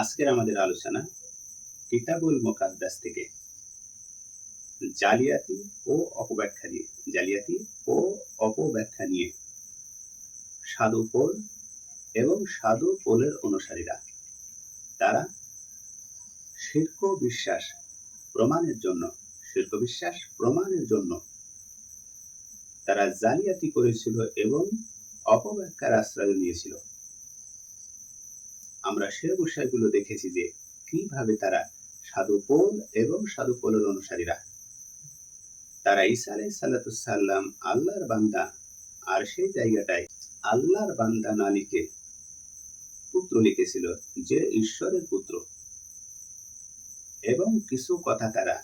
আজকের আমাদের আলোচনা কিতাবুল মোকাদ্দাস থেকে। জালিয়াতি ও অপব্যাখ্যা নিয়ে। জালিয়াতি ও অপব্যাখ্যা নিয়ে। সাধু পোল এবং সাধু পোলের অনুসারীরা। তারা শির্ক বিশ্বাস প্রমাণের জন্য, শির্ক বিশ্বাস প্রমাণের জন্য তারা জালিয়াতি করেছিল এবং অপব্যাখ্যার আশ্রয় নিয়েছিল। আমরা সে বিষয়গুলো দেখেছি যে কীভাবে তারা সাধু পোল এবং সাধু পোলের অনুসারীরা। তারা ঈসা আলাই সাল্লাম আল্লাহর বান্দা আর সেই জায়গাটায় আল্লাহর বান্দা না লিখে পুত্র লিখেছিল যে ঈশ্বরের পুত্র। এবং কিছু কথা তারা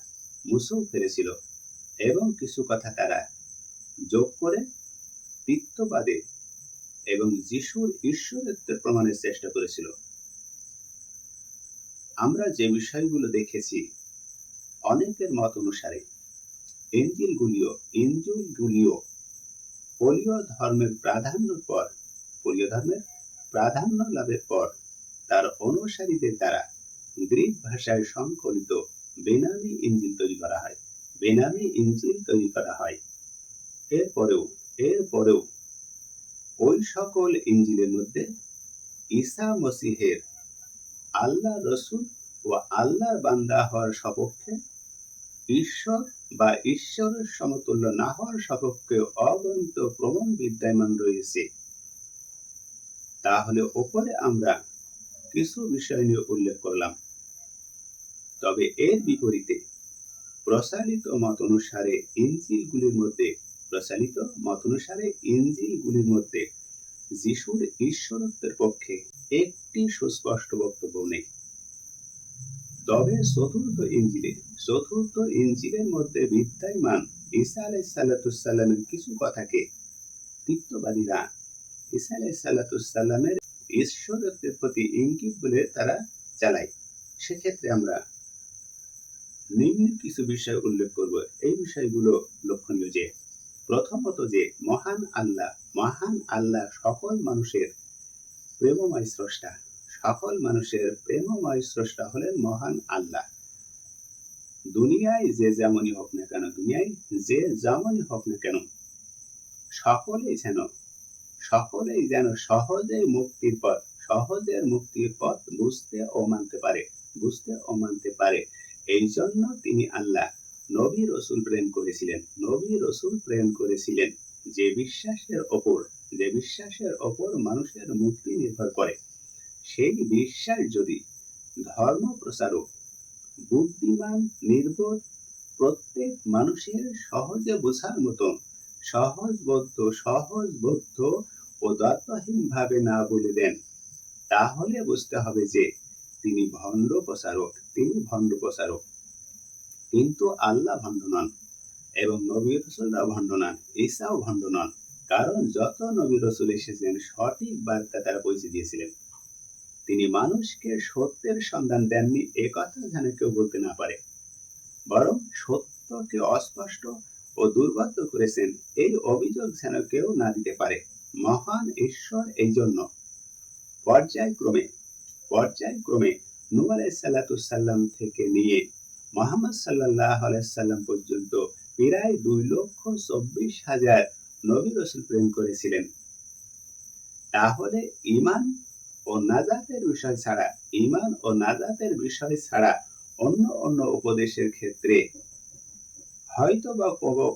মুছেও ফেলেছিল এবং কিছু কথা তারা যোগ করে তিত্ববাদে এবং যিশুর ঈশ্বরত্বের প্রমাণের চেষ্টা করেছিল। আমরা যে বিষয়গুলো দেখেছি, অনেকের মত অনুসারে এঞ্জিলগুলিও ইঞ্জুলগুলিও পোলীয় ধর্মের প্রাধান্যর পর, পোলীয় ধর্মের প্রাধান্য লাভের পর তার অনুসারীদের দ্বারা গ্রিক ভাষায় সংকলিত বেনামি ইঞ্জিল তৈরি করা হয়। বেনামি ইঞ্জিল তৈরি করা হয়। এরপরেও এরপরেও ওই সকল ইঞ্জিলের মধ্যে ঈসা মসিহের আল্লাহ রসুল ও আল্লাহর বান্দা হওয়ার সপক্ষে, ঈশ্বর বা ঈশ্বরের সমতুল্য না হওয়ার সপক্ষে অগণিত প্রমাণ বিদ্যমান রয়েছে। তাহলে ওপরে আমরা কিছু বিষয় নিয়ে উল্লেখ করলাম। তবে এর বিপরীতে প্রসারিত মত অনুসারে ইঞ্জিলগুলির মধ্যে প্রচালিত মত অনুসারে ইঞ্জিলগুলির মধ্যে যিশুর ঈশ্বরত্বের পক্ষে একটি সুস্পষ্ট বক্তব্য নেই। তবে চতুর্থ ইঞ্জিলে, চতুর্থ ইঞ্জিলের মধ্যে বিদ্যায়মান ঈসা আলাই সাল্লাতুসাল্লামের কিছু কথাকে তিক্তবাদীরা ঈসা আলাই সাল্লাতুসাল্লামের ঈশ্বরত্বের প্রতি ইঙ্গিত বলে তারা চালায় সেক্ষেত্রে আমরা নিম্ন কিছু বিষয় উল্লেখ করব। এই বিষয়গুলো লক্ষণীয় যে, প্রথমত যে, মহান আল্লাহ মহান আল্লাহ সকল মানুষের প্রেমময় স্রষ্টা। সকল মানুষের প্রেমময় স্রষ্টা হলেন মহান আল্লাহ। দুনিয়ায় যে যেমনই হোক না কেন, দুনিয়ায় যে যেমনই হোক না কেন, সকলেই যেন সকলেই যেন সহজে মুক্তির পথ সহজের মুক্তির পথ বুঝতে ও মানতে পারে, বুঝতে ও মানতে পারে। এই জন্য তিনি আল্লাহ, নবী রসুল প্রেরণ করেছিলেন, নবী রসুল প্রেরণ করেছিলেন। যে বিশ্বাসের ওপর যে বিশ্বাসের ওপর মানুষের মুক্তি নির্ভর করে, সেই বিশ্বাস যদি ধর্ম প্রচারক বুদ্ধিমান, নির্বোধ, প্রত্যেক মানুষের সহজে বোঝার মতো, সহজবদ্ধ সহজবদ্ধ ও ভাবে না বলে দেন তাহলে বুঝতে হবে যে তিনি ভণ্ড প্রচারক তিনি ভণ্ড প্রচারক কিন্তু আল্লাহ ভণ্ড নন এবং নবী রসুলরা ভণ্ড নন, ঈসাও ভণ্ড নন। কারণ যত নবী রসুল এসেছেন সঠিক বার্তা তারা পৌঁছে দিয়েছিলেন। তিনি মানুষকে সত্যের সন্ধান দেননি, এ কথা যেন কেউ বলতে না পারে। বরং সত্যকে অস্পষ্ট ও দুর্গত করেছেন, এই অভিযোগ যেন কেউ না দিতে পারে। মহান ঈশ্বর এই জন্য পর্যায়ক্রমে পর্যায়ক্রমে নূর আলাইসাল্লাম থেকে নিয়ে মোহাম্মদ সাল্লাহ আলাইসাল্লাম পর্যন্ত প্রায় দুই লক্ষ চব্বিশ হাজার নবী রসুল প্রেম করেছিলেন। তাহলে ইমান ও নাজাতের বিষয় ছাড়া ইমান ও নাজাতের বিষয় ছাড়া অন্য অন্য উপদেশের ক্ষেত্রে হয়তো বা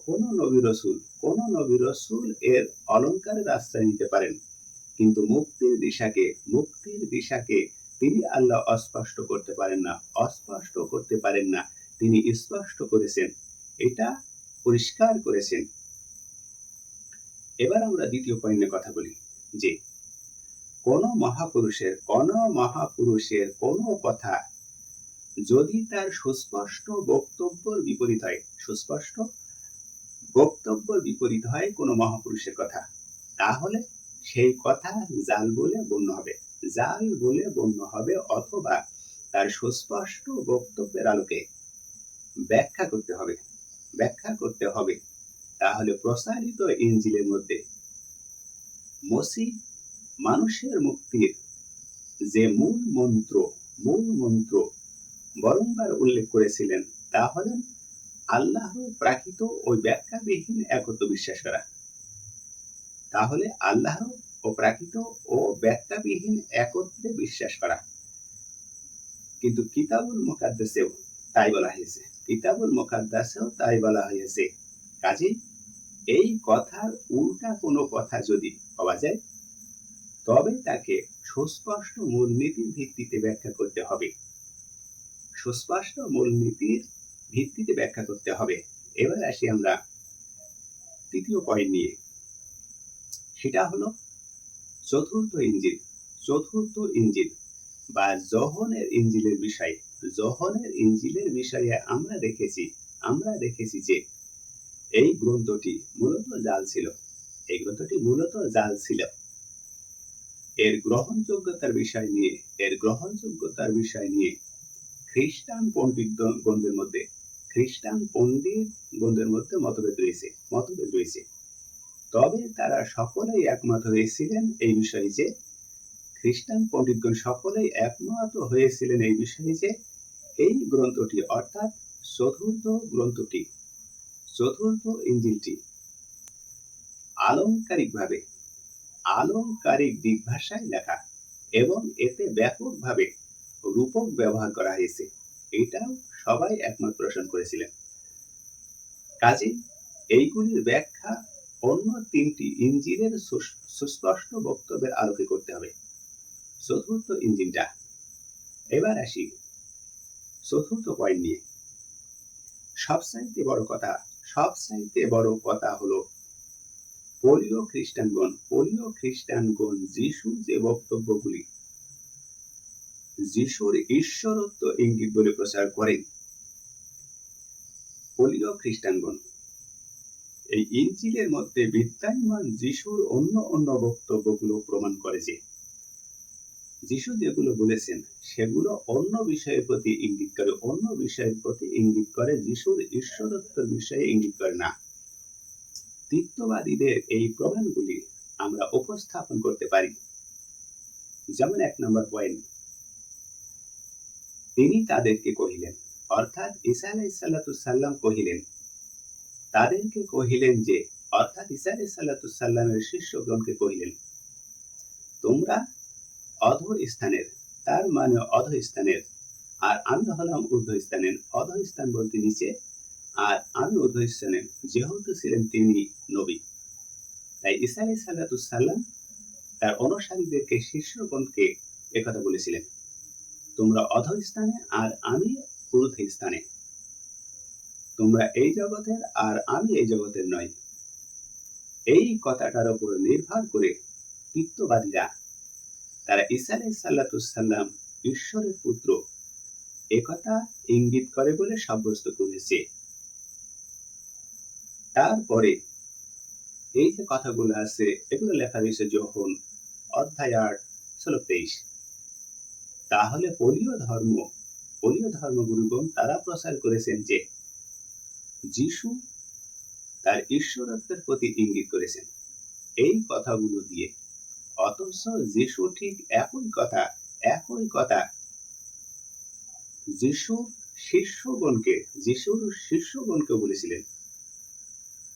কোন নবী রসুল, কোন নবী রসুল এর অলঙ্কারের আশ্রয় নিতে পারেন। কিন্তু মুক্তির দিশাকে মুক্তির দিশাকে তিনি আল্লাহ অস্পষ্ট করতে পারেন না, অস্পষ্ট করতে পারেন না। তিনি স্পষ্ট করেছেন। এটা পরিষ্কার করেছেন। এবার আমরা দ্বিতীয় পয়েন্টে কথা বলি, যে কোন মহাপুরুষের কোন মহাপুরুষের কোন কথা যদি তার সুস্পষ্ট বক্তব্যের বিপরীত হয়, সুস্পষ্ট বক্তব্যের বিপরীত হয় কোনো মহাপুরুষের কথা, তাহলে সেই কথা জাল বলে গণ্য হবে, জাল বলে গণ্য হবে অথবা তার সুস্পষ্ট বক্তব্যের আলোকে ব্যাখ্যা করতে হবে, ব্যাখ্যা করতে হবে। তাহলে প্রসারিত ইঞ্জিলের মধ্যে মসি মানুষের মুক্তির যে মূল মন্ত্র মূল মন্ত্র বরংবার উল্লেখ করেছিলেন, তা হলেন আল্লাহর প্রাকৃত ও ব্যাখ্যাবিহীন একত্ব বিশ্বাস করা তাহলে আল্লাহ ও প্রাকৃত ও ব্যাখ্যাবিহীন একত্রে বিশ্বাস করা কিন্তু কিতাবুল মোকাদ্দাসেও তাই বলা হয়েছে, কিতাবুল মোকাদ্দাসেও তাই বলা হয়েছে। কাজে এই কথার উল্টা কোনো কথা যদি পাওয়া যায়, তবে তাকে সুস্পষ্ট মূলনীতির ভিত্তিতে ব্যাখ্যা করতে হবে। সুস্পষ্ট মূলনীতির ভিত্তিতে ব্যাখ্যা করতে হবে। এবার আসি আমরা তৃতীয় পয়েন্ট নিয়ে। সেটা হলো চতুর্থ ইঞ্জিন চতুর্থ ইঞ্জিন বা জহনের ইঞ্জিলের বিষয়। জহনের ইঞ্জিলের বিষয়ে আমরা দেখেছি আমরা দেখেছি যে এই গ্রন্থটি মূলত জাল ছিল। এই গ্রন্থটি মূলত জাল ছিল। এর গ্রহণযোগ্যতার বিষয় নিয়ে, এর গ্রহণযোগ্যতার বিষয় নিয়ে খ্রিস্টান পণ্ডিতগণদের মধ্যে, খ্রিস্টান পণ্ডিত গণদের মধ্যে মতভেদ রয়েছে মতভেদ রয়েছে। তবে তারা সকলেই একমত হয়েছিলেন এই বিষয়ে যে, খ্রিস্টান পণ্ডিতগণ সকলেই একমত হয়েছিলেন এই বিষয়ে যে, এই গ্রন্থটি অর্থাৎ চতুর্থ গ্রন্থটি চতুর্থ ইঞ্জিলটি আলংকারিকভাবে, আলংকারিক দিক ভাষায় লেখা এবং এতে ব্যাপকভাবে রূপক ব্যবহার করা হয়েছে। এটাও সবাই একমত পোষণ করেছিলেন। কাজে এইগুলির ব্যাখ্যা অন্য তিনটি ইঞ্জিনের সুস্পষ্ট বক্তব্যের আলোকে করতে হবে। চতুর্থ ইঞ্জিনটা। এবার আসি চতুর্থ পয়েন্ট নিয়ে। সবচাইতে বড় কথা সবচাইতে বড় কথা হলো পোলিও খ্রিস্টানগণ পোলিও খ্রিস্টানগণ যিশু যে বক্তব্যগুলি। যিশুর ঈশ্বরত্ব ইঙ্গিত বলে প্রচার করেন। পোলিও খ্রিস্টানগণ, এই ইঞ্জিলের মধ্যে বিদ্যায়মান যিশুর অন্য অন্য বক্তব্যগুলো প্রমাণ করে যে যিশু যেগুলো বলেছেন, সেগুলো অন্য বিষয়ের প্রতি ইঙ্গিত করে। অন্য বিষয়ের প্রতি ইঙ্গিত করে যিশুর ঈশ্বরত্বের বিষয়ে ইঙ্গিত করে না। তিত্ববাদীদের এই প্রমাণগুলি আমরা উপস্থাপন করতে পারি। যেমন এক নম্বর পয়েন্ট, তিনি তাদেরকে কহিলেন, অর্থাৎ ঈসা আলাইসাল্লাম কহিলেন, তাদেরকে কহিলেন যে, অর্থাৎ ঈসা আলাইসাল্লামের শিষ্যগণকে কহিলেন, তোমরা অধ স্থানের, তার মানে অধ স্থানের। আর আমি হলাম ঊর্ধ্ব স্থানের অধ স্থান বলতে নিচে, আর আমি ঊর্ধ্ব স্থানের, যেহেতু ছিলেন তিনি নবী। তাই ইসা আলাই সাল্লাম তার অনুসারীদেরকে, শিষ্যগণকে একথা বলেছিলেন, তোমরা অধ স্থানে আর আমি ঊর্ধ্ব স্থানে। তোমরা এই জগতের আর আমি এই জগতের নয়। এই কথাটার উপর নির্ভর করে তিত্ববাদীরা তারা ঈসা সাল্লাম ঈশ্বরের পুত্র। একথা ইঙ্গিত করে বলে সাব্যস্ত করেছে। তারপরে এই যে কথাগুলো আছে, এগুলো লেখা হয়েছে যখন অধ্যায় আট, ষোলো, তেইশ। তাহলে পলীয় ধর্ম, পলীয় ধর্মগুরুগণ তারা প্রচার করেছেন যে, যিশু তার ঈশ্বরত্বের প্রতি ইঙ্গিত করেছেন। এই কথাগুলো দিয়ে অথচ যিশু ঠিক একই কথা একই কথা। যিশু শিষ্যগণকে, যিশুর শিষ্যগণকে বলেছিলেন।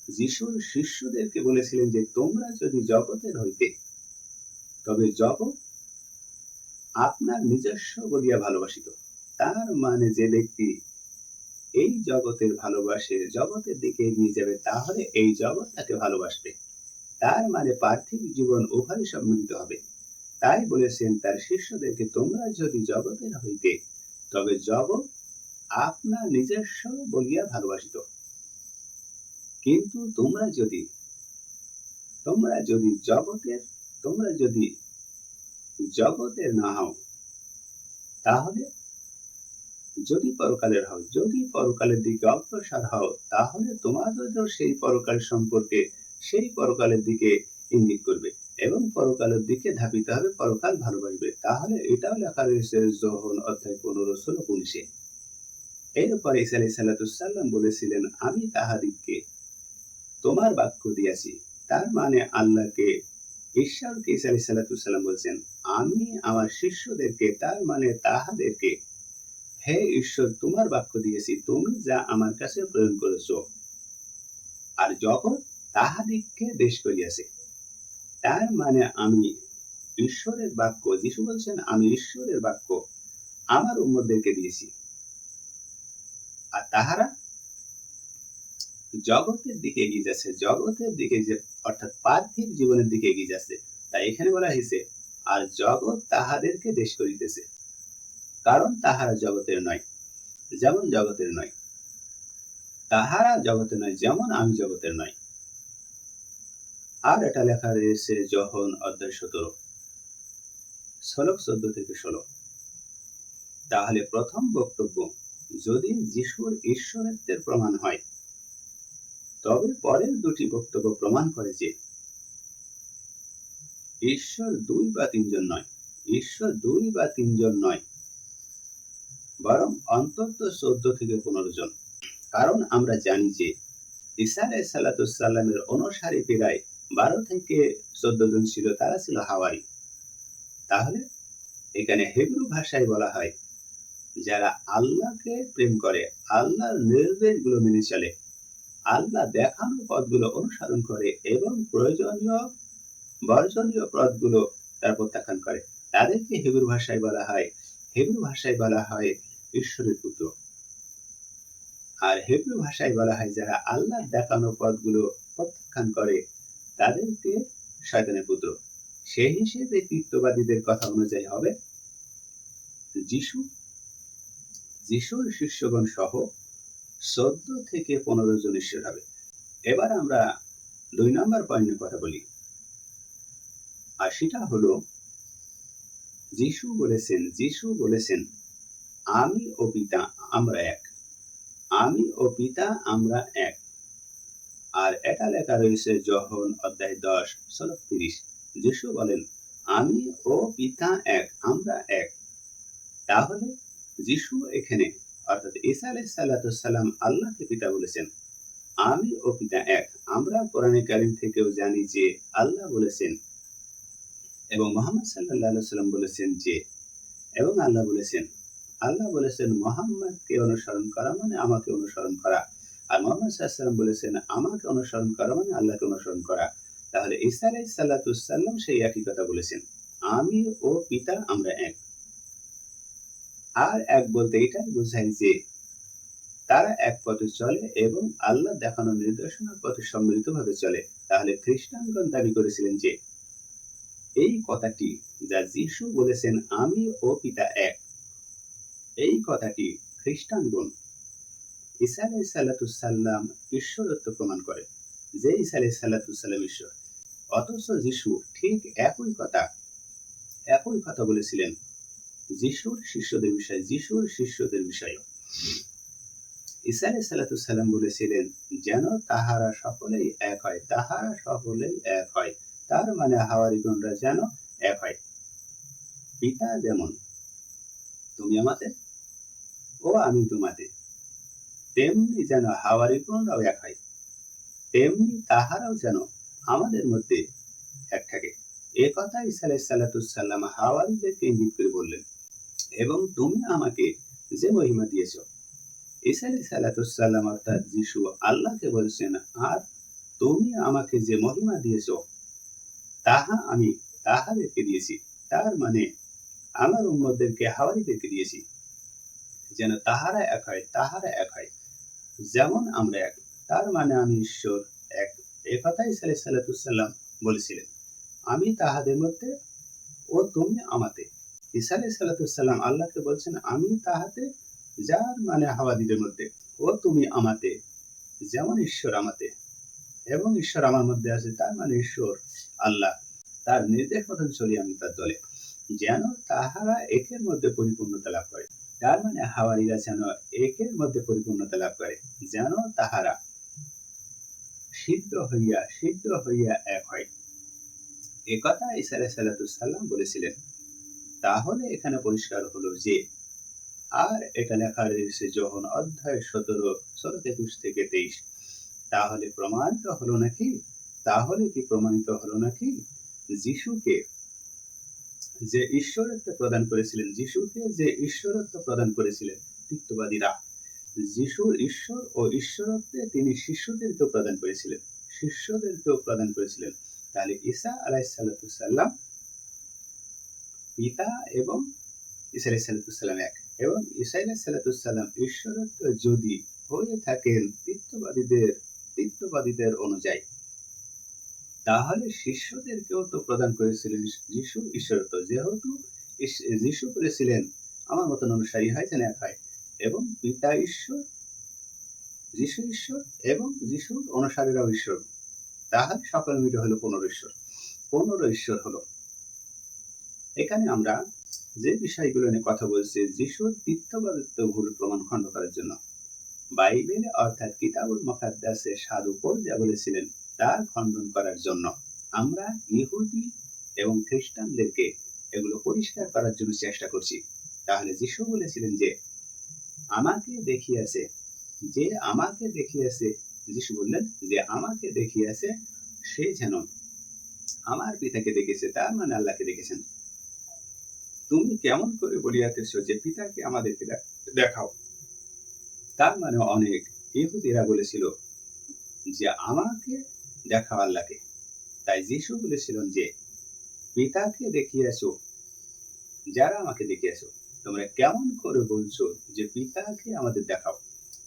যিশুর শিষ্যদেরকে বলেছিলেন যে, তোমরা যদি জগতের হইতে, তবে জগৎ আপনার নিজস্ব বলিয়া ভালোবাসিত। তার মানে যে ব্যক্তি এই জগতের ভালোবাসে, জগতের দিকে এগিয়ে যাবে, তাহলে এই জগৎ তাকে ভালোবাসবে। তার মানে পার্থিব জীবন উভয় সম্মিলিত হবে। তাই বলেছেন তার শিষ্যদেরকে, তোমরা যদি জগতের হইতে, তবে জগৎ আপনার নিজস্ব বলিয়া ভালোবাসিত। কিন্তু তোমরা যদি তোমরা যদি জগতের, তোমরা যদি জগতের না হও, তাহলে যদি পরকালের হও, যদি পরকালের দিকে অগ্রসর হও, তাহলে তোমাদেরও সেই পরকাল সম্পর্কে সেই পরকালের দিকে ইঙ্গিত করবে এবং পরকালের দিকে ধাপিতে হবে, পরকাল ভালোবাসবে। তাহলে এটাও লেখা রয়েছে জোহন অধ্যায় পনেরো, ষোলো, উনিশে। এরপরে ইসা সাল্লাতুসাল্লাম বলেছিলেন, আমি তাহাদিককে তোমার বাক্য দিয়াছি। তার মানে আল্লাহকে ঈশ্বরকে আলাইহিস সালাম বলছেন, আমি আমার শিষ্যদেরকে, তার মানে তাহাদেরকে, হে ঈশ্বর, তোমার বাক্য দিয়েছি। তুমি যা আমার কাছে প্রেরণ করেছ। আর জগৎ তাহাদিগকে দেশ করিয়াছে? তার মানে আমি ঈশ্বরের বাক্য, যিশু বলছেন, আমি ঈশ্বরের বাক্য আমার উম্মতদেরকে দিয়েছি। আর তাহারা জগতের দিকে এগিয়ে যাচ্ছে। জগতের দিকে যে, অর্থাৎ পার্থিব জীবনের দিকে এগিয়ে যাচ্ছে তাই এখানে বলা হয়েছে, আর জগৎ তাহাদেরকে দেশ করিতেছে। কারণ তাহারা জগতের নয়, যেমন জগতের নয়। তাহারা জগতের নয়, যেমন আমি জগতের নয়। আর এটা লেখা রয়েছে যখন অধ্যায় সতেরো। ষোলক চোদ্দ থেকে ষোলো তাহলে প্রথম বক্তব্য, যদি যিশুর ঈশ্বরত্বের প্রমাণ হয়, তবে পরের দুটি বক্তব্য প্রমাণ করে যে, ঈশ্বর দুই বা তিনজন নয়, ঈশ্বর দুই বা তিনজন নয়, বরং অন্তত চোদ্দ থেকে পনেরো জন। কারণ আমরা জানি যে আলাই সাল্লাতুসাল্লামের অনুসারী প্রায় বারো থেকে চোদ্দ জন ছিল, তারা ছিল হাওয়ারি তাহলে এখানে হেব্রু ভাষায় বলা হয়, যারা আল্লাহকে প্রেম করে, আল্লাহর নির্দেশগুলো মেনে চলে, আল্লাহ দেখানো পথগুলো অনুসরণ করে এবং প্রয়োজনীয়, বর্জনীয় তার প্রত্যাখ্যান করে। তাদেরকে হেব্রু ভাষায় বলা হয়, হেব্রু ভাষায় বলা হয় ঈশ্বরের পুত্র। আর হেব্রু ভাষায় বলা হয়, যারা আল্লাহ দেখানো পথগুলো প্রত্যাখ্যান করে তাদেরকে শয়তানের পুত্র। সেই হিসেবে কৃত্যবাদীদের কথা অনুযায়ী হবে যিশু। যিশুর শিষ্যগণ সহ চোদ্দ থেকে পনেরো জন ঈশ্বর হবে। এবার আমরা দুই নম্বর পয়েন্টের কথা বলি। আর সেটা হলো, যিশু বলেছেন যিশু বলেছেন, আমি ও পিতা আমরা এক। আমি ও পিতা আমরা এক। আর এটা লেখা রয়েছে যখন অধ্যায় দশ ষোলক তিরিশ। যিশু বলেন, আমি ও পিতা এক, আমরা এক। তাহলে যিশু এখানে, অর্থাৎ ঈসা আলাইসাল্লাম আল্লাহকে পিতা বলেছেন। আমি ও পিতা এক। আমরা কোরআনে কারিম থেকেও জানি যে আল্লাহ বলেছেন এবং মোহাম্মদ সাল্লাহ সাল্লাম বলেছেন যে, এবং আল্লাহ বলেছেন আল্লাহ বলেছেন, মোহাম্মদকে অনুসরণ করা মানে আমাকে অনুসরণ করা আর মোহাম্মদ সাল্লাম বলেছেন, আমাকে অনুসরণ করা মানে আল্লাহকে অনুসরণ করা। তাহলে ঈসা আলাই সাল্লাতুসাল্লাম সেই একই কথা বলেছেন, আমি ও পিতা আমরা এক। আর এক বলতে এটাই বোঝায় যে তারা এক পথে চলে এবং আল্লাহ দেখানো নির্দেশনার পথে সম্মিলিত ভাবে চলে। তাহলে খ্রিস্টানগণ দাবি করেছিলেন যে, এই কথাটি যা যিশু বলেছেন, আমি ও পিতা এক। এই কথাটি খ্রিস্টানগণ ঈসা আলাই সাল্লাতুসাল্লাম ঈশ্বরত্ব প্রমাণ করে যে ঈসা আলাই সাল্লাতুসাল্লাম ঈশ্বর। অথচ যিশু ঠিক একই কথা একই কথা বলেছিলেন, যিশুর শিষ্যদের বিষয়ে, যিশুর শিষ্যদের বিষয়ে ঈসা আলাই সাল্লাতুসাল্লাম বলেছিলেন, যেন তাহারা সকলেই এক হয়, তাহারা সকলেই এক হয়, তার মানে হাওয়ারিগণরা যেন এক হয়। পিতা যেমন, তুমি আমাতে ও আমি তোমাতে তেমনি যেন হাওয়ারিগণরাও এক হয়। তেমনি তাহারাও যেন আমাদের মধ্যে এক থাকে। এ কথা ইসা আলাইসাল্লাতুসাল্লাম হাওয়ারিদেরকে ইঙ্গিত করে বললেন, এবং তুমি আমাকে যে মহিমা দিয়েছ ইসা আলাইসাল্লাতুসাল্লাম অর্থাৎ যিশু আল্লাহকে বলছেন, আর তুমি আমাকে যে মহিমা দিয়েছ, তাহা আমি তাহাদেরকে দিয়েছি। তার মানে আমার উম্মদেরকে হাওয়ারিদেরকে দিয়েছি। যেন তাহারা এক হয়, তাহারা এক হয়। যেমন আমরা এক, তার মানে আমি ঈশ্বর এক। এ কথাই সালে সাল্লাম বলেছিলেন, আমি তাহাদের মধ্যে ও তুমি আমাতে ঈসা সাল্লাম আল্লাহকে বলছেন, আমি তাহাতে যার মানে হাওয়াদিদের মধ্যে, ও তুমি আমাতে যেমন ঈশ্বর আমাতে এবং ঈশ্বর আমার মধ্যে আছে, তার মানে ঈশ্বর আল্লাহ। তার নির্দেশ মতন চলি আমি তার দলে, যেন তাহারা একের মধ্যে পরিপূর্ণতা লাভ করে। তার মানে হাওয়ারিরা যেন একের মধ্যে পরিপূর্ণতা লাভ করে, যেন তাহারা সিদ্ধ হইয়া সিদ্ধ হইয়া এক হয়। এ কথা ইসা সাল্লাম বলেছিলেন। তাহলে এখানে পরিষ্কার হলো যে, আর এটা লেখা রয়েছে যখন অধ্যায় সতেরো ষোলো একুশ থেকে তেইশ। তাহলে প্রমাণিত হলো নাকি? তাহলে কি প্রমাণিত হলো নাকি? যিশুকে যে ঈশ্বরত্ব প্রদান করেছিলেন, যিশুকে যে ঈশ্বরত্ব প্রদান করেছিলেন তিত্ববাদীরা যিশুর ঈশ্বর ও ঈশ্বরত্বে তিনি শিষ্যদেরকেও প্রদান করেছিলেন, শিষ্যদেরকেও প্রদান করেছিলেন। তাহলে ঈসা আলাইসাল্লাম পিতা এবং ঈসা আলাইসাল্লাম এক। এবং ঈসা আলাইসাল্লাম ঈশ্বরত্ব যদি হয়ে থাকেন তিত্ববাদীদের তিত্ববাদীদের অনুযায়ী। তাহলে শিষ্যদেরকেও তো প্রদান করেছিলেন যিশু ঈশ্বরত্ব। যেহেতু যিশু করেছিলেন আমার মতন অনুসারী হয় যেন এক এবং পিতা ঈশ্বর, যিশু ঈশ্বর এবং যিশুর অনুসারীরাও ঈশ্বর। তাহলে সকল মিলে হলো পনেরো ঈশ্বর। পনেরো ঈশ্বর হলো। এখানে আমরা যে বিষয়গুলো নিয়ে কথা বলছি, যিশুর তিত্ববাদিত্ব ভুল প্রমাণ খণ্ড করার জন্য। বাইবেল অর্থাৎ কিতাবুল মকাদ্দাসে সাধু পল যা বলেছিলেন তা খণ্ডন করার জন্য। আমরা ইহুদি এবং খ্রিস্টানদেরকে এগুলো পরিষ্কার করার জন্য চেষ্টা করছি। তাহলে যিশু বলেছিলেন যে, আমাকে দেখিয়াছে, যে আমাকে দেখিয়াছে, যিশু বললেন, যে আমাকে দেখিয়াছে, সে যেন আমার পিতাকে দেখেছে, তার মানে আল্লাহকে দেখেছেন। তুমি কেমন করে বলিয়াতেছ যে পিতাকে আমাদেরকে দেখাও? তার মানে অনেক ইহুদিরা বলেছিল যে, আমাকে দেখাও আল্লাহকে তাই যিশু বলেছিলেন যে, পিতাকে দেখিয়েছ, যারা আমাকে দেখিয়েছ, তোমরা কেমন করে বলছো যে পিতাকে আমাদের দেখাও?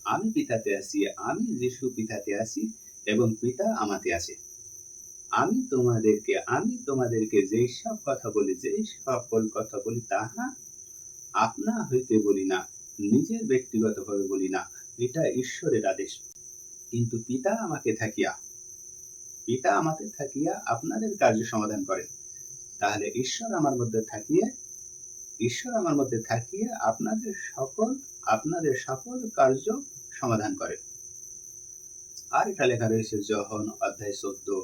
আমি পিতাতে আছি, আমি যিশু পিতাতে আছি এবং পিতা আমাতে আছে। আমি তোমাদেরকে আমি তোমাদেরকে যেই সব কথা বলি, যেই সকল কথা বলি, তাহা আপনা হইতে বলি না, নিজের ব্যক্তিগতভাবে বলি না। এটা ঈশ্বরের আদেশ। কিন্তু পিতা আমাকে থাকিয়া পিতা আমাদের থাকিয়া আপনাদের কার্য সমাধান করেন। তাহলে ঈশ্বর আমার মধ্যে থাকিয়ে, ঈশ্বর আমার মধ্যে থাকিয়ে আপনাদের সকল আপনাদের সকল কার্য সমাধান করেন। আর এটা লেখা রয়েছে যখন অধ্যায় চোদ্দ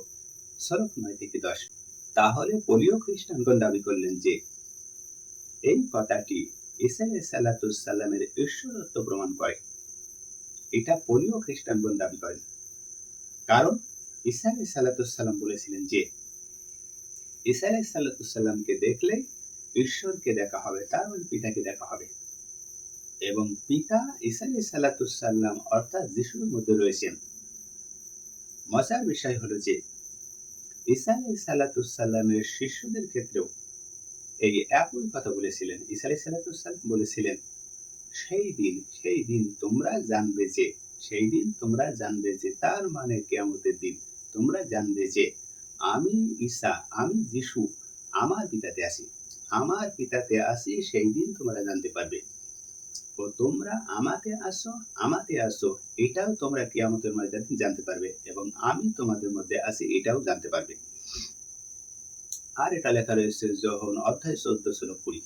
সরক নয় থেকে দশ। তাহলে পোলিও খ্রিস্টানগণ দাবি করলেন যে, এই কথাটি ইসাই সাল্লাতুসাল্লামের ঈশ্বরত্ব প্রমাণ করে। এটা পোলিও খ্রিস্টানগণ দাবি করেন। কারণ ইসা আলাই সাল্লাতুসাল্লাম বলেছিলেন যে ইসা আলাই সাল্লাতুসাল্লামকে দেখলে ঈশ্বরকে দেখা হবে, তার মানে পিতাকে দেখা হবে। এবং পিতা ইসা আলাই সাল্লাতুসাল্লাম অর্থাৎ যিশুর মধ্যে রয়েছেন। মজার বিষয় হলো যে ইসা আলাই সাল্লাতুসাল্লামের শিষ্যদের ক্ষেত্রেও এই একই কথা বলেছিলেন। ইসা আলাই সাল্লাতুসাল্লাম বলেছিলেন, সেই দিন সেই দিন তোমরা জানবে যে, সেই দিন তোমরা জানবে যে তার মানে কেয়ামতের দিন তোমরা জানবে যে আমি ঈশা আমি যিশু, আমার পিতাতে আসি আমার পিতাতে আসি সেই দিন তোমরা জানতে পারবে। ও তোমরা আমাতে আসো আমাতে আসো, এটাও তোমরা কিয়ামতের ময়দানে জানতে পারবে এবং আমি তোমাদের মধ্যে আসি এটাও জানতে পারবে। আর এটা লেখা রয়েছে যখন অধ্যায় চোদ্দ, ষোলো, কুড়ি।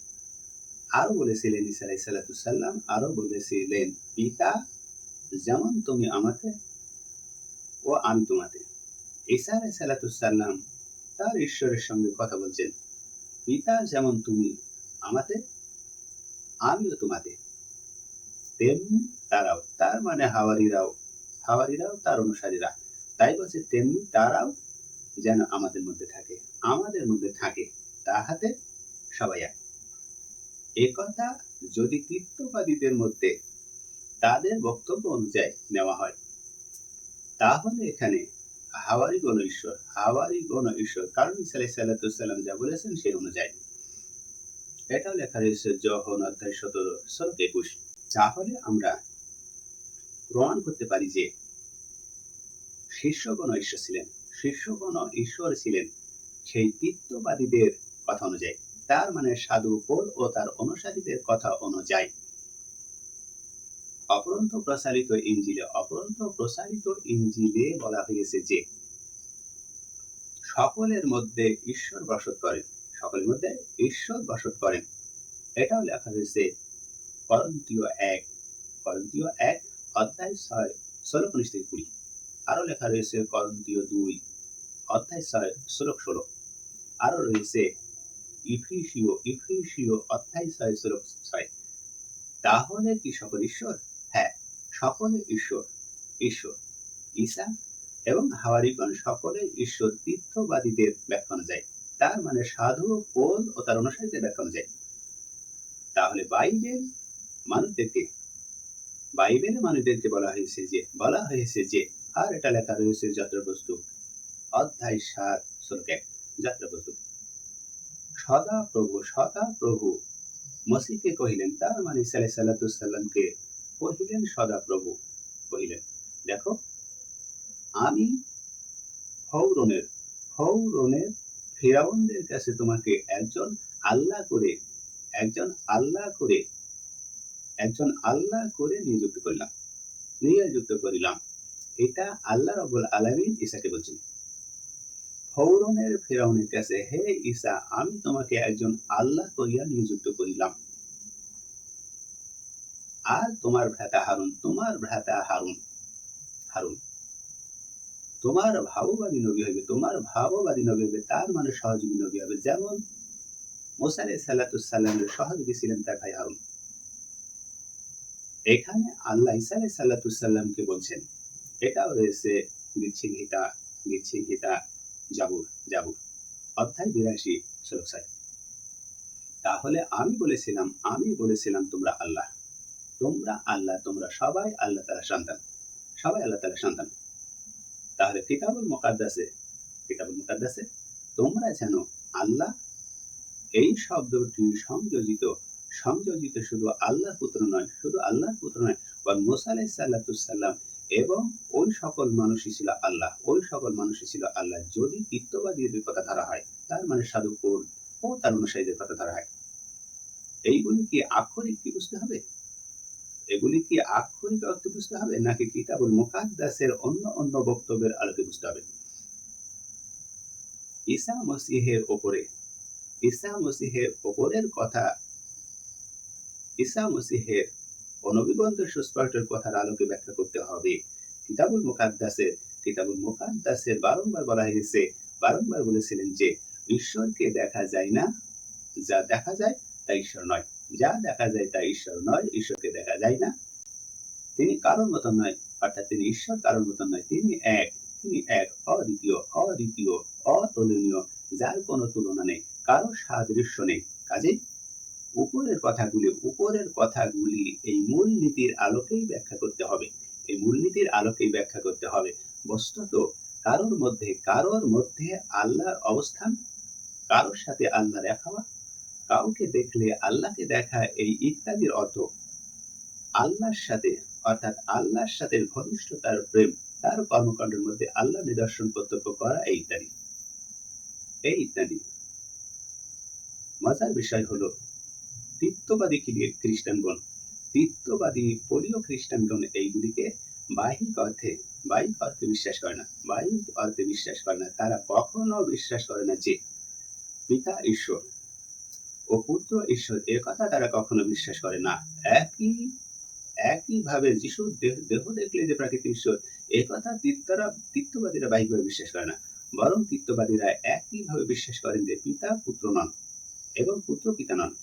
আরও বলেছিলেন ইসা আলাইসাল্লাম আরও বলেছিলেন, পিতা, যেমন তুমি আমাকে, ও আমি তোমাতে। ঈসা আলাইসাল্লাম তার ঈশ্বরের সঙ্গে কথা বলছেন, পিতা যেমন তুমি আমাতে আমিও তোমাতে তেমনি তারাও, তার মানে হাওয়ারিরাও হাওয়ারিরাও তার অনুসারীরা। তাই বলছে, তেমনি তারাও যেন আমাদের মধ্যে থাকে, আমাদের মধ্যে থাকে, তাহাতে সবাই এক। একথা যদি তৃত্ববাদীদের মধ্যে তাদের বক্তব্য অনুযায়ী নেওয়া হয়, তাহলে এখানে হাওয়ারি গণ ঈশ্বর হাওয়ারি গণ ঈশ্বর। কারণ ইসালাই সাল্লাম যা বলেছেন সেই অনুযায়ী। এটাও লেখা রয়েছে যখন অধ্যায় সতেরো শরৎ একুশ। তাহলে আমরা প্রমাণ করতে পারি যে শীর্ষগণ ঈশ্বর ছিলেন শীর্ষগণ ঈশ্বর ছিলেন সেই তিত্ববাদীদের কথা অনুযায়ী। তার মানে সাধু পোল ও তার অনুসারীদের কথা অনুযায়ী। অপরন্ত প্রসারিত ইঞ্জিলে, অপরন্ত প্রসারিত ইঞ্জিলে বলা হয়েছে যে, সকলের মধ্যে ঈশ্বর বসত করেন। সকলের মধ্যে ঈশ্বর বসত করেন। এটাও লেখা হয়েছে করন্তীয় এক করন্তীয় এক অধ্যায় ছয় ষোলো থেকে কুড়ি আরও লেখা রয়েছে করন্তীয় দুই অধ্যায় ছয় ষোলো ষোলো আরও রয়েছে ইফিসীয় ইফিসীয় অধ্যায় ছয় ষোলো ছয়। তাহলে কি সকল ঈশ্বর? সকলে ঈশ্বর ঈশ্বর ঈশা এবং হাওয়ারিগণ সকলে ঈশ্বর তীর্থবাদীদের ব্যাখ্যা অনুযায়ী তার মানে সাধু পোল ও তার অনুসারীদের ব্যাখ্যা অনুযায়ী তাহলে বাইবেল মানুষদেরকে বাইবেলে মানুষদেরকে বলা হয়েছে যে, বলা হয়েছে যে, আর এটা লেখা রয়েছে যাত্রা পুস্তক অধ্যায় সাত, শ্লোক এক যাত্রা সদা প্রভু সদা প্রভু মসিকে কহিলেন, তার মানে সালে সাল্লাতুসাল্লামকে কহিলেন সদা প্রভু কহিলেন, দেখো, আমি ফৌরনের ফৌরনের ফেরাউনদের কাছে তোমাকে একজন আল্লাহ করে, একজন আল্লাহ করে, একজন আল্লাহ করে নিযুক্ত করলাম, নিয়োজিত করিলাম। এটা আল্লাহ রবুল আলমিন ঈসাকে বলছেন। ফৌরনের ফেরাউনের কাছে, হে ঈশা আমি তোমাকে একজন আল্লাহ করিয়া নিযুক্ত করিলাম। আর তোমার ভ্রাতা হারুন, তোমার ভ্রাতা হারুন হারুন। তোমার ভাববাদী নবী হইবে, তোমার ভাববাদী নবী হবে তার মানে সহযোগী নবী হবে। যেমন মোসালে সাল্লাতুসাল্লামের সহযোগী ছিলেন তার ভাই হারুন। এখানে আল্লাহ ইসা আলাই সাল্লাতুসাল্লামকে বলছেন, এটাও রয়েছে গীতা গীতা জাবুর জাবুর। অধ্যায় বিরাশি, শ্লোক তাহলে আমি বলেছিলাম আমি বলেছিলাম তোমরা আল্লাহ। তোমরা আল্লাহ, তোমরা সবাই আল্লাহ তালা সন্তান। সবাই আল্লাহ তারা সন্তান। তাহলে কিতাবুল মোকাদ্দাসে কিতাবুল মোকাদ্দাসে তোমরা যেন আল্লাহ, এই শব্দটি সংযোজিত সংযোজিত শুধু আল্লাহর পুত্র নয়, শুধু আল্লাহর পুত্র নয়, বরং মোসা আলাই এবং ওই সকল মানুষই ছিল আল্লাহ, ওই সকল মানুষই ছিল আল্লাহ। যদি তিত্ববাদীর কথা ধরা হয়, তার মানে সাধুকুল ও তার অনুসারীদের কথা ধরা হয়। এইগুলি কি আক্ষরিক কি বুঝতে হবে? এগুলি কি আক্ষরিক অর্থে বুঝতে হবে? নাকি কিতাবুল মুকাদ্দাসের অন্য অন্য বক্তব্যের আলোকে বুঝতে হবে? ঈসা মসিহের ওপরে, ঈসা মসিহের ওপরের কথা, ঈসা মসিহের অনবিগন্ত সুস্পষ্টের কথার আলোকে ব্যাখ্যা করতে হবে। কিতাবুল মুকাদ্দাসের কিতাবুল মুকাদ্দাসের বারংবার বলা হয়েছে, বারংবার বলেছিলেন যে, ঈশ্বরকে দেখা যায় না, যা দেখা যায় তা ঈশ্বর নয়। যা দেখা যায় তা ঈশ্বর নয়, ঈশ্বরকে দেখা যায় না। তিনি কারোর মতন নয়, অর্থাৎ তিনি ঈশ্বর কারোর মতন নয়, তিনি এক তিনি এক অদ্বিতীয় অদ্বিতীয়, অতুলনীয়, যার কোনো তুলনা নেই, কারও সাদৃশ্য নেই। কাজে উপরের কথাগুলি উপরের কথাগুলি এই মূল নীতির আলোকেই ব্যাখ্যা করতে হবে। এই মূলনীতির আলোকেই ব্যাখ্যা করতে হবে। বস্তুত কারোর মধ্যে কারোর মধ্যে আল্লাহর অবস্থান, কারোর সাথে আল্লাহ দেখা কাউকে দেখলে আল্লাহকে দেখা এই ইত্যাদির অর্থ আল্লাহর সাথে, অর্থাৎ আল্লাহর সাথে ঘনিষ্ঠতার প্রেম, তার কর্মকাণ্ডের মধ্যে আল্লাহ নিদর্শন প্রত্যক্ষ করা এই ইত্যাদি। এই ইত্যাদি। মজার বিষয় হলো, তিত্ববাদী খ্রিস্টানগণ তিত্ববাদী পলীয় খ্রিস্টানগণ এইগুলিকে বাহিক অর্থে বাহিক অর্থে বিশ্বাস করে না, বাহিক অর্থে বিশ্বাস করে না, তারা কখনো বিশ্বাস করে না যে পিতা ঈশ্বর ও পুত্র ঈশ্বর এ কথা তারা কখনো বিশ্বাস করে না। একই, একইভাবে যিশুর দেহ দেখলে যে প্রাকৃতিক ঈশ্বর, এ কথা তিত্তরা তিত্ববাদীরা বাহিকভাবে বিশ্বাস করে না। বরং তিত্ববাদীরা একইভাবে বিশ্বাস করেন যে পিতা পুত্র নন এবং পুত্র পিতা নন।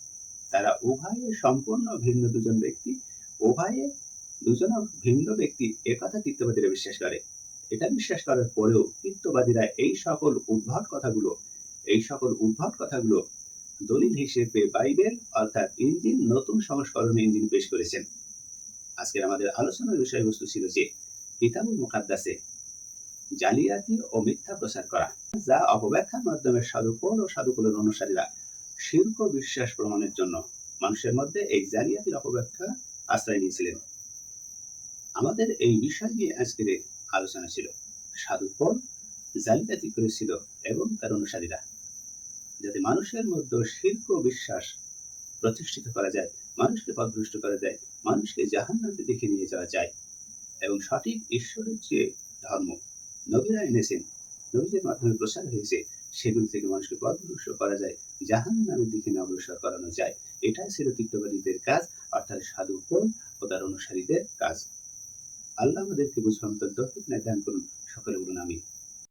তারা উভয়ে সম্পূর্ণ ভিন্ন দুজন ব্যক্তি, উভয়ে দুজন ভিন্ন ব্যক্তি একথা তিত্ববাদীরা বিশ্বাস করে। এটা বিশ্বাস করার পরেও তিত্ববাদীরা এই সকল উদ্ভট কথাগুলো, এই সকল উদ্ভট কথাগুলো দলিল হিসেবে বাইবেল অর্থাৎ ইঞ্জিন নতুন সংস্করণ ইঞ্জিন পেশ করেছেন। আজকের আমাদের আলোচনার বিষয়বস্তু ছিল যে কিতাবুল মুকাদ্দাসে জালিয়াতি ও মিথ্যা প্রচার করা, যা অপব্যাখ্যার মাধ্যমে সাধুকুল ও সাধুকুলের অনুসারীরা শিল্প বিশ্বাস প্রমাণের জন্য মানুষের মধ্যে এই জালিয়াতির অপব্যাখ্যা আশ্রয় নিয়েছিলেন। আমাদের এই বিষয় নিয়ে আজকের আলোচনা ছিল। সাধুপল জালিয়াতি করেছিল এবং তার অনুসারীরা। যাতে মানুষের মধ্যে শিল্প বিশ্বাস প্রতিষ্ঠিত করা যায়, মানুষকে পদভ্রষ্ট করা যায়, মানুষকে জাহান নামে দেখে নিয়ে যাওয়া যায়। এবং সঠিক ঈশ্বরের যে ধর্ম, নবীরা এনেছেন, নবীদের মাধ্যমে প্রসার হয়েছে, সেগুলি থেকে মানুষকে পথভ্রষ্ট করা যায় জাহান নামের দিকে অগ্রসর করানো যায়। এটাই ছিল তিক্তবাদীদের কাজ, অর্থাৎ সাধু কোন ও তার অনুসারীদের কাজ। আল্লাহ আমাদেরকে বুঝবাম তো দফিক দান করুন, সকলে বলুন আমি